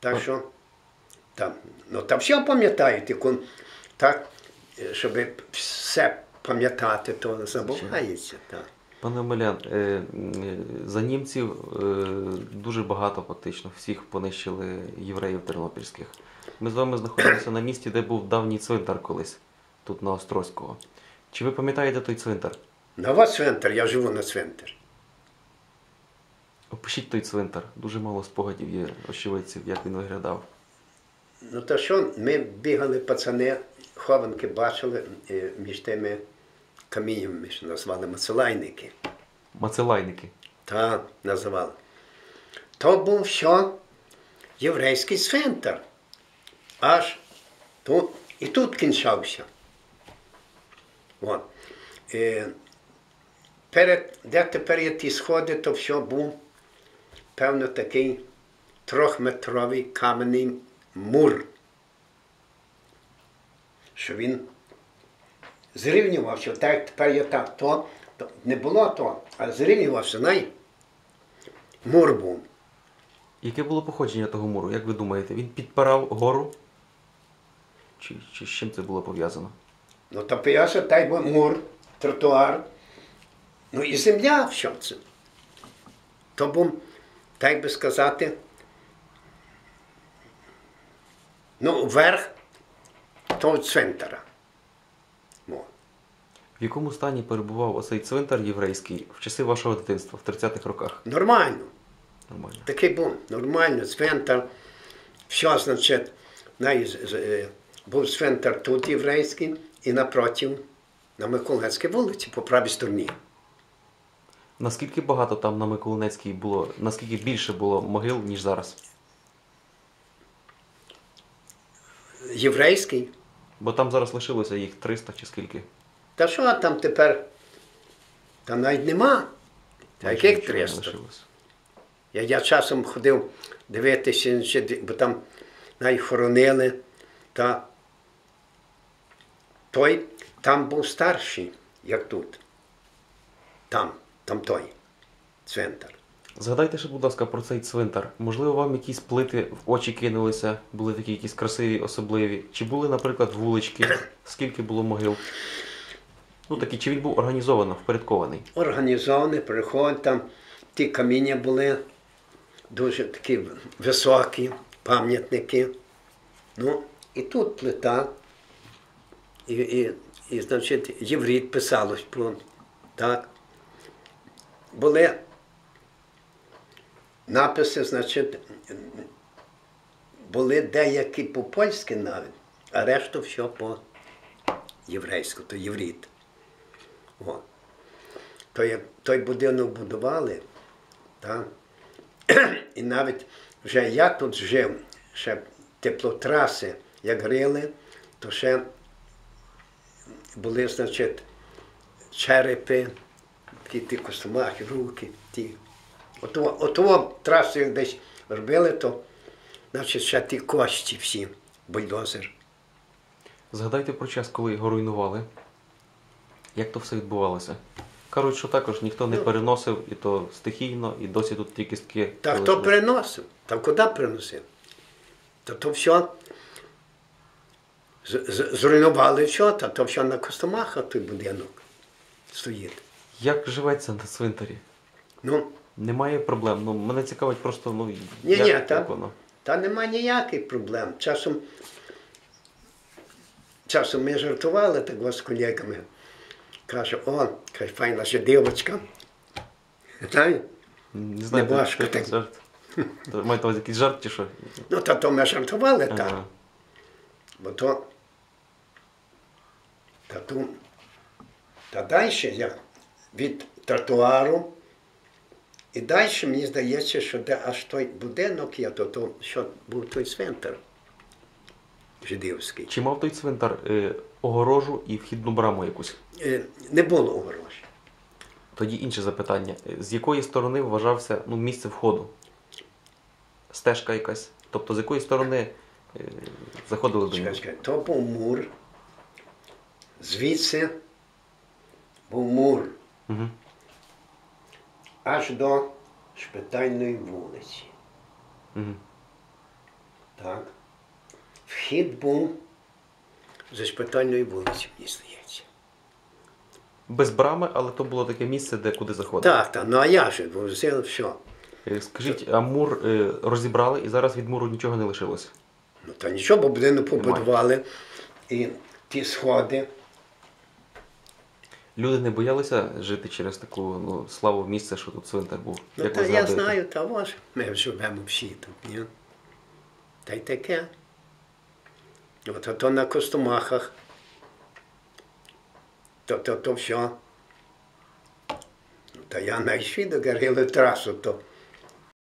Так що там, ну там все пам'ятають, як так, е, щоб все пам'ятати, то забувається. Так. Пане Омелян, е, за німців е, дуже багато фактично всіх понищили євреїв тернопільських. Ми з вами знаходимося на місці, де був давній цвинтар колись, тут на Острозького. Чи ви пам'ятаєте той цвинтар? Нова цвинтар, я живу на цвинтар. Опишіть той цвинтар. Дуже мало спогадів є очевидців, як він виглядав. Ну то що, ми бігали, пацани, хованки бачили е, між тими каміннями, ми ж назвали мацелайники. Мацелайники. Та називали. То був що? Єврейський цвинтар. Аж тут і тут кінчався. Е, перед, де тепер є ті сходи, то все був, певно, такий трьохметровий кам'яний мур. Що він зрівнювався, так як тепер є так, то, то не було то, а зрівнювався, знай. Мур був. Яке було походження того муру? Як ви думаєте, він підпирав гору? Чи, чи з чим це було пов'язано? Ну, то пияса, та й був мур, тротуар. Ну і земля все це. То був, так би сказати, ну, верх того цвинтара. В якому стані перебував оцей цвинтар єврейський в часи вашого дитинства, в 30-х роках? Нормально. Нормально. Такий був нормально, цвинтар. Все, значить, е, був цвинтар тут єврейський і напротив, на Миколаївській вулиці, по правій стороні. Наскільки багато там на Миколинецькій було, наскільки більше було могил, ніж зараз? Єврейський. Бо там зараз лишилося їх 300 чи скільки? Та що там тепер? Там навіть нема. Та яких 300? Я, я часом ходив дивитися, бо там навіть хоронили. Та той там був старший, як тут. Там, там той цвинтар. Згадайте ще, будь ласка, про цей цвинтар. Можливо, вам якісь плити в очі кинулися, були такі якісь красиві, особливі. Чи були, наприклад, вулички? Скільки було могил? Ну такі, чи він був організовано, впорядкований? Організований, приходить там, ті каміння були дуже такі високі, пам'ятники. Ну, і тут плита. І, і, і значить, єврит писалось про так. Були написи, значить, були деякі по-польськи навіть, а решту все по-єврейську, то єврит. О. Той, той будинок будували, так? і навіть вже я тут жив, ще теплотраси, як грили, то ще були, значить, черепи, такі ті костомахи, руки, ті. Ото, ото трасу як десь робили, то значить ще ті кості всі, бульдозер. Згадайте про час, коли його руйнували. Як то все відбувалося? Кажуть, що також ніхто не Ну. переносив, і то стихійно, і досі тут ті кістки. Та хто приносив? Та куди приносив? Та то все з- з- зруйнували все, та то все на Костомахах той будинок стоїть. Як живеться на цвинтарі? Ну, Немає проблем. Ну, мене цікавить просто, ну, ні, як, ні, як та, воно. та нема ніяких проблем. Часом, часом ми жартували так з колегами. Каже, о, каже, файна ще дівчинка. Не знаю, Не важко якийсь так. жарт. То Маєте на увазі якийсь жарт чи що? Ну, та то ми жартували так. Ага. Бо то. Та ту. Та далі я від тротуару. І далі мені здається, що де аж той будинок є, то, то що був той цвинтар жидівський. Чи мав той цвинтар е, огорожу і вхідну браму якусь? Е, Не було огорожі. Тоді інше запитання. Е, З якої сторони вважався ну, місце входу? Стежка якась? Тобто з якої сторони е, заходили до нього? чекай, то був мур. Звідси був мур Угу. аж до шпитальної вулиці. Угу. Так. Вхід був зі шпитальної вулиці, мені здається. Без брами, але то було таке місце, де куди заходили. Так, так, ну а я ж взяв все. Е, Скажіть, а мур е, розібрали і зараз від муру нічого не лишилось? Ну та нічого, бо будинок побудували. І ті сходи. Люди не боялися жити через таку ну, славу місце, що тут цвинтар був. Ну Як та ви я згадуєте? знаю, та ж. ми живемо всі тут, ні? Та й таке. От то на Костомахах. То, то, то все. Та я на свідок трасу, то